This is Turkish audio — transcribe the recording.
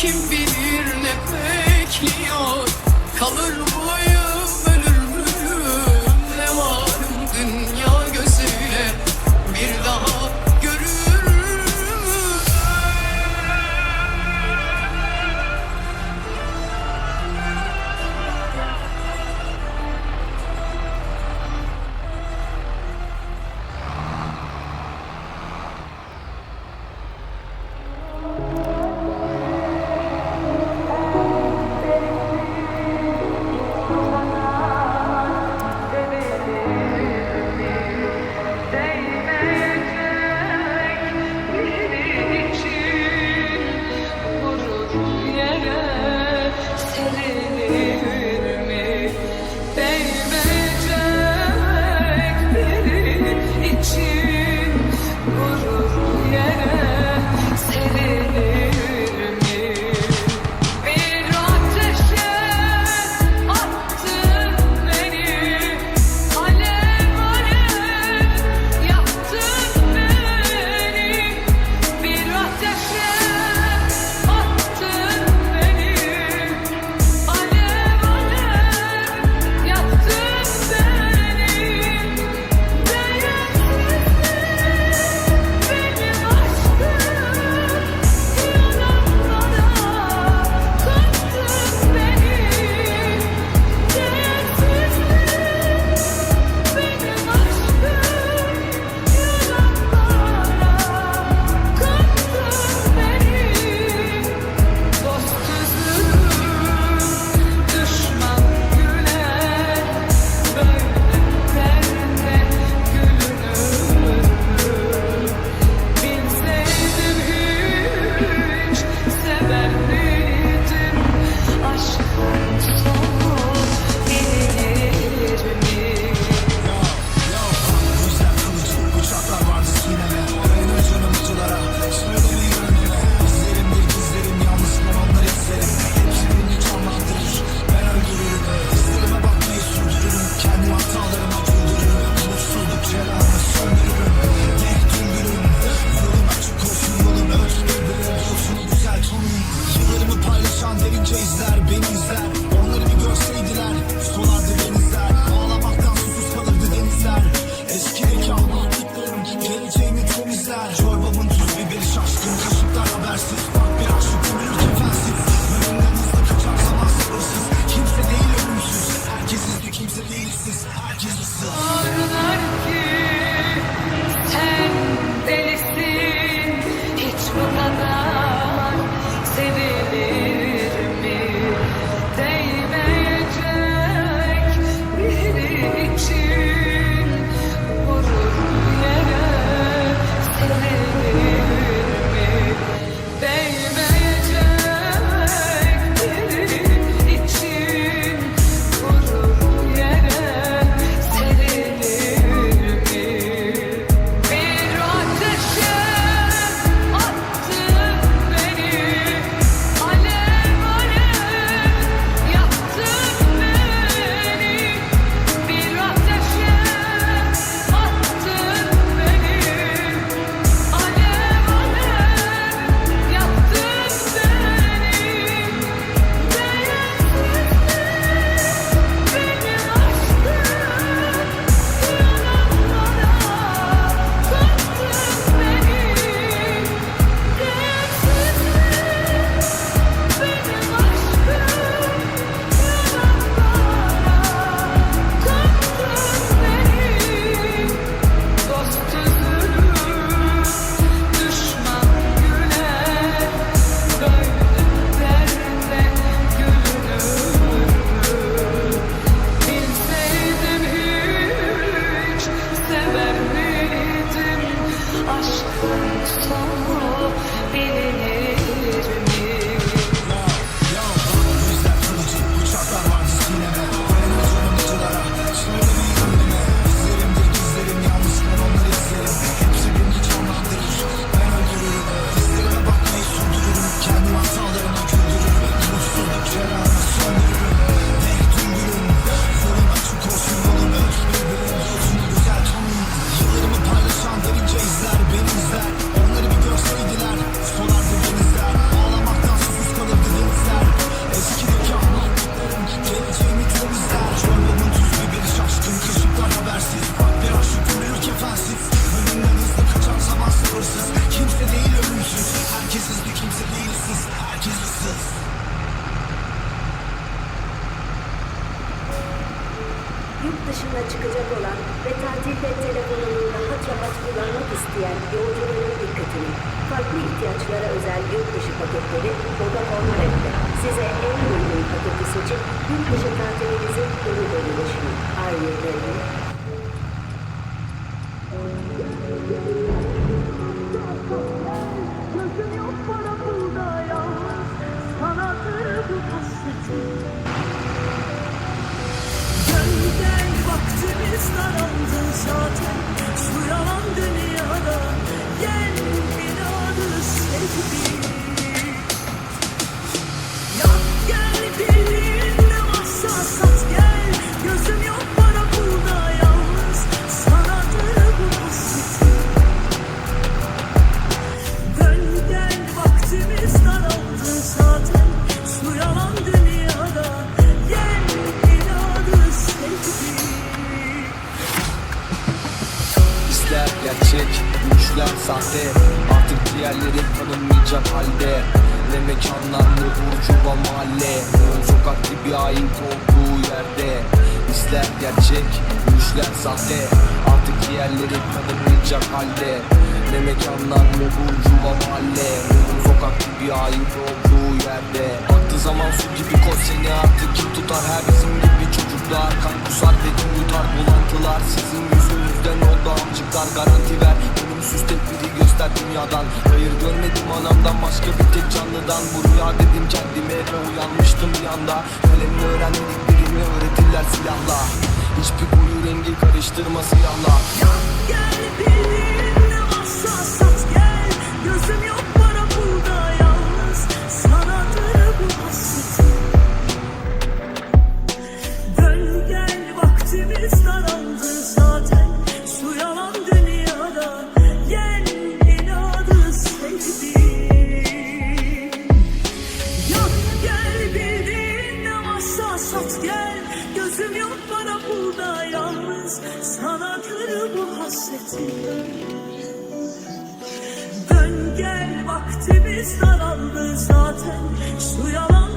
Kim bilir ne bekliyor? Kalır mıyım yurt dışına çıkacak olan ve tatilde telefonunu rahat rahat kullanmak isteyen yolcuların dikkatini farklı ihtiyaçlara özel yurt dışı paketleri Vodafone Red'de size en uygun paketi seçip yurt dışı tatilinizin dolu dolu yaşayın. Ayrıca gerçek, güçler sahte. Artık diğerleri tanınmayacak halde. Ne mekanlar ne burcuva mahalle. Sokak gibi hain olduğu yerde. İster gerçek, güçler sahte. Artık diğerleri tanınmayacak halde. Ne mekanlar ne burcuva mahalle. Sokak gibi hain olduğu yerde. Aklı zaman su gibi koş seni artık Kalemle öğrendiklerini öğretirler silahla. Hiçbir koyu rengi karıştırma siyahla Gel birliğinle varsa Gözüm yok bana burada yalnız. Sanadır bu hasretim Dön gel vaktimiz daraldı zaten. Şu yalan